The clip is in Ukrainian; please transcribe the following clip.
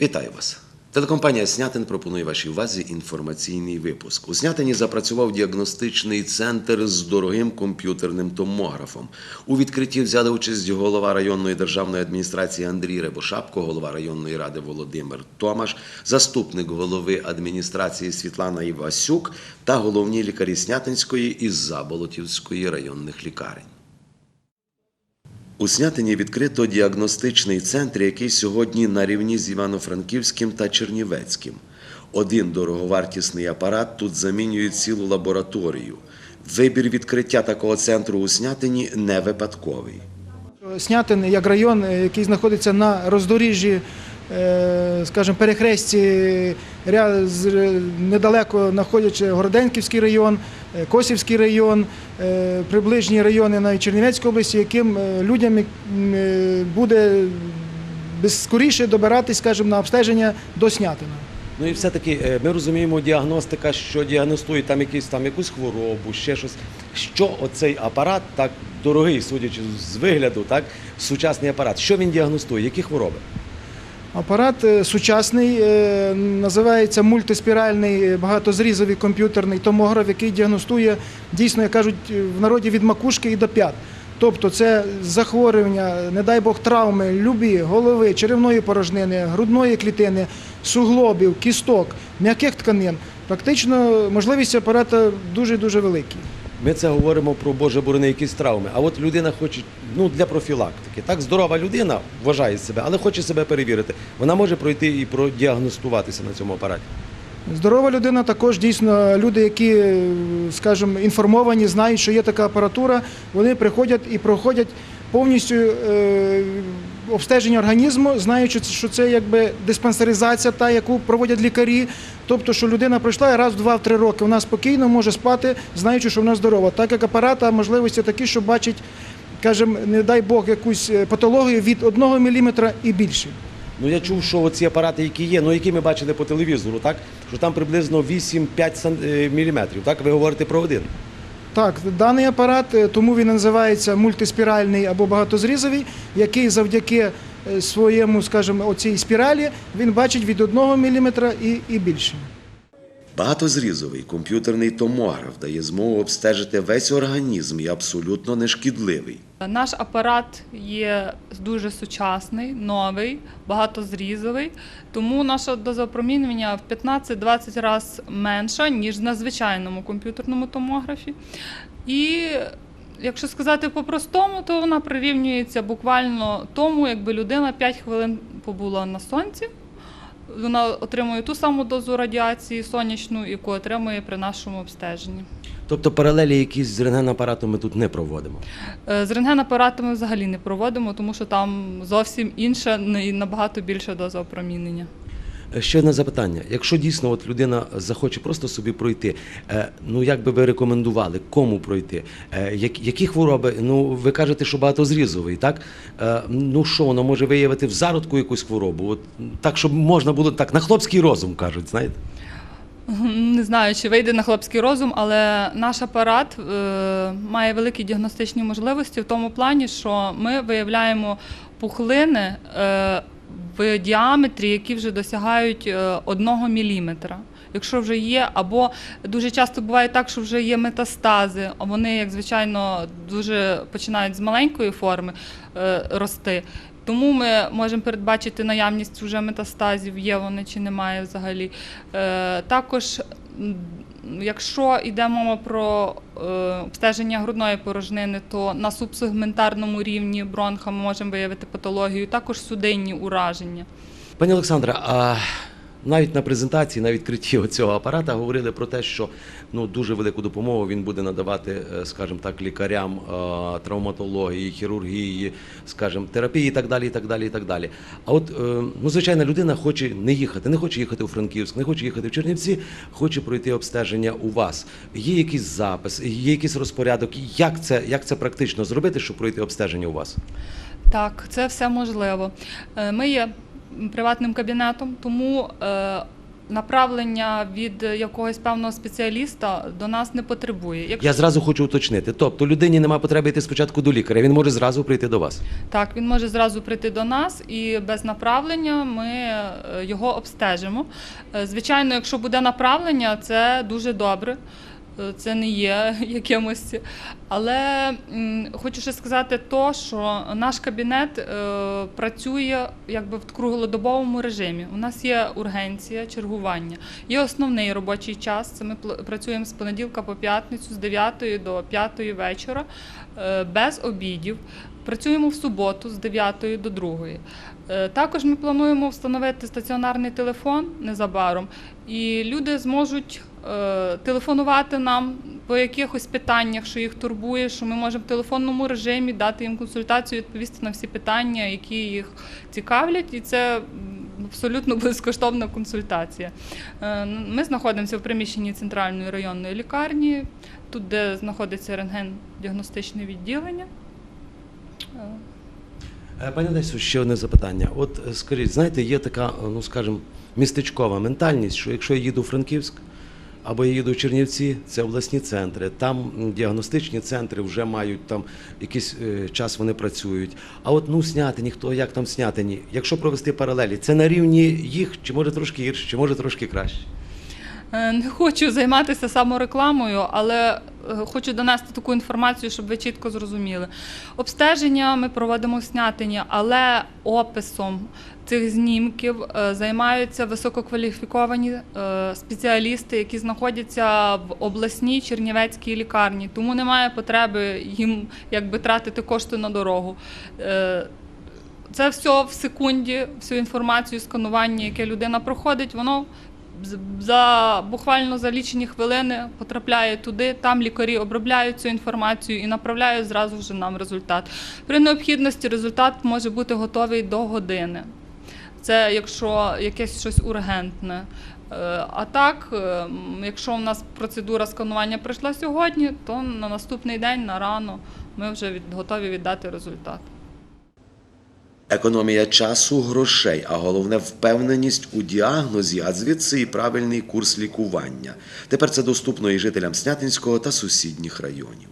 Вітаю вас! Телекомпанія Снятин пропонує вашій увазі інформаційний випуск. У Снятині запрацював діагностичний центр з дорогим комп'ютерним томографом. У відкритті взяли участь голова районної державної адміністрації Андрій Рябошапко, голова районної ради Володимир Томаш, заступник голови адміністрації Світлана Івасюк та головні лікарі Снятинської і Заболотівської районних лікарень. У Снятині відкрито діагностичний центр, який сьогодні на рівні з Івано-Франківським та Чернівецьким. Один дороговартісний апарат тут замінює цілу лабораторію. Вибір відкриття такого центру у Снятині не випадковий. Снятин як район, який знаходиться на роздоріжжі, скажімо, перехресті е, недалеко знаходячи Городенківський район, е, Косівський район, е, приближні райони навіть Чернівецької області, яким е, людям е, буде скоріше добиратись, скажімо, на обстеження до Снятина. Ну і все-таки е, ми розуміємо діагностика, що діагностує там якісь там якусь хворобу, ще щось. Що оцей апарат так дорогий, судячи з вигляду, так сучасний апарат. Що він діагностує? Які хвороби? Апарат е, сучасний, е, називається мультиспіральний е, багатозрізовий комп'ютерний томограф, який діагностує дійсно, як кажуть в народі від макушки і до п'ят. Тобто це захворювання, не дай Бог, травми, любі, голови, черевної порожнини, грудної клітини, суглобів, кісток, м'яких тканин. Практично можливість апарата дуже-дуже великі. Ми це говоримо про Боже борони, якісь травми. А от людина хоче ну для профілактики. Так, здорова людина вважає себе, але хоче себе перевірити. Вона може пройти і продіагностуватися на цьому апараті. Здорова людина також дійсно люди, які, е, скажімо, інформовані, знають, що є така апаратура, вони приходять і проходять повністю е, обстеження організму, знаючи, що це якби диспансеризація, та яку проводять лікарі. Тобто, що людина пройшла і раз, два-три роки вона спокійно може спати, знаючи, що вона здорова. Так як апарата можливості такі, що бачить, кажемо, не дай Бог, якусь е, патологію від 1 мм і більше. Ну я чув, що ці апарати, які є, ну які ми бачили по телевізору, так що там приблизно 8-5 міліметрів. Так ви говорите про один. Так, даний апарат, е, тому він називається мультиспіральний або багатозрізовий, який завдяки е, своєму, скажімо, оцій спіралі він бачить від 1 мм і, і більше. Багатозрізовий комп'ютерний томограф дає змогу обстежити весь організм і абсолютно нешкідливий. Наш апарат є дуже сучасний, новий, багатозрізовий, тому наша доза опромінювання в 15-20 разів менша, ніж на звичайному комп'ютерному томографі. І якщо сказати по-простому, то вона прирівнюється буквально тому, якби людина 5 хвилин побула на сонці. Вона отримує ту саму дозу радіації сонячну, яку отримує при нашому обстеженні. Тобто паралелі якісь з рентгенапаратами ми тут не проводимо. Е, З рентгенапаратами взагалі не проводимо, тому що там зовсім інша і набагато більша доза опромінення. Е, Ще одне запитання. Якщо дійсно от людина захоче просто собі пройти, е, ну як би ви рекомендували, кому пройти? Е, Які хвороби? Ну ви кажете, що багатозрізовий, так? Ну що воно може виявити в зародку якусь хворобу? От так, щоб можна було так на хлопський розум кажуть, знаєте? Не знаю, чи вийде на хлопський розум, але наш апарат е, має великі діагностичні можливості в тому плані, що ми виявляємо пухлини е, в діаметрі, які вже досягають е, 1 міліметра. Якщо вже є, або дуже часто буває так, що вже є метастази, а вони, як звичайно, дуже починають з маленької форми е, рости. Тому ми можемо передбачити наявність вже метастазів, є вони чи немає взагалі. Е, також, якщо йде мова про е, обстеження грудної порожнини, то на субсегментарному рівні бронха ми можемо виявити патологію, також судинні ураження. Пані Олександра, а навіть на презентації, на відкритті цього апарата говорили про те, що ну дуже велику допомогу він буде надавати, е, скажімо так, лікарям е, травматології, хірургії, скажімо, терапії і так далі. І так далі, і так далі. А от е, ну, звичайна людина хоче не їхати, не хоче їхати у Франківськ, не хоче їхати в Чернівці, хоче пройти обстеження у вас. Є якийсь запис, є якийсь розпорядок. Як це, як це практично зробити, щоб пройти обстеження у вас? Так, це все можливо. Ми є приватним кабінетом, тому е, направлення від якогось певного спеціаліста до нас не потребує. Якщо Я зразу хочу уточнити. Тобто людині немає потреби йти спочатку до лікаря, він може зразу прийти до вас. Так, він може зразу прийти до нас і без направлення ми е, його обстежимо. Е, Звичайно, якщо буде направлення, це дуже добре. Е, Це не є якимось. Але хочу ще сказати то, що наш кабінет е, працює якби в круглодобовому режимі. У нас є ургенція, чергування. Є основний робочий час. Це ми працюємо з понеділка по п'ятницю, з 9 до 5 вечора, е, без обідів. Працюємо в суботу з 9 до 2. Е, Також ми плануємо встановити стаціонарний телефон незабаром, і люди зможуть телефонувати нам по якихось питаннях, що їх турбує, що ми можемо в телефонному режимі дати їм консультацію, відповісти на всі питання, які їх цікавлять, і це абсолютно безкоштовна консультація. Е, Ми знаходимося в приміщенні центральної районної лікарні, тут, де знаходиться рентген-діагностичне відділення. Е, Е, Пані Десю, ще одне запитання. От е, скажіть, знаєте, є така, е, ну скажімо, містечкова ментальність, що якщо я їду в Франківськ або я їду в Чернівці, це обласні центри, там діагностичні центри вже мають там якийсь е, час вони працюють. А от ну сняти ніхто як там сняти ні. якщо провести паралелі, це на рівні їх, чи може трошки гірше, чи може трошки краще? Е, Не хочу займатися саморекламою, але е, хочу донести таку інформацію, щоб ви чітко зрозуміли. Обстеження ми проводимо в снятині, але описом цих знімків е, займаються висококваліфіковані спеціалісти, які знаходяться в обласній чернівецькій лікарні. Тому немає потреби їм якби тратити кошти на дорогу. Це все в секунді, всю інформацію, сканування, яке людина проходить, воно за буквально за лічені хвилини потрапляє туди. Там лікарі обробляють цю інформацію і направляють зразу вже нам результат. При необхідності результат може бути готовий до години. Це якщо якесь щось ургентне. Е, А так, е, якщо у нас процедура сканування пройшла сьогодні, то на наступний день на рано ми вже готові віддати результат. Економія часу, грошей, а головне впевненість у діагнозі, а звідси і правильний курс лікування. Тепер це доступно і жителям Снятинського та сусідніх районів.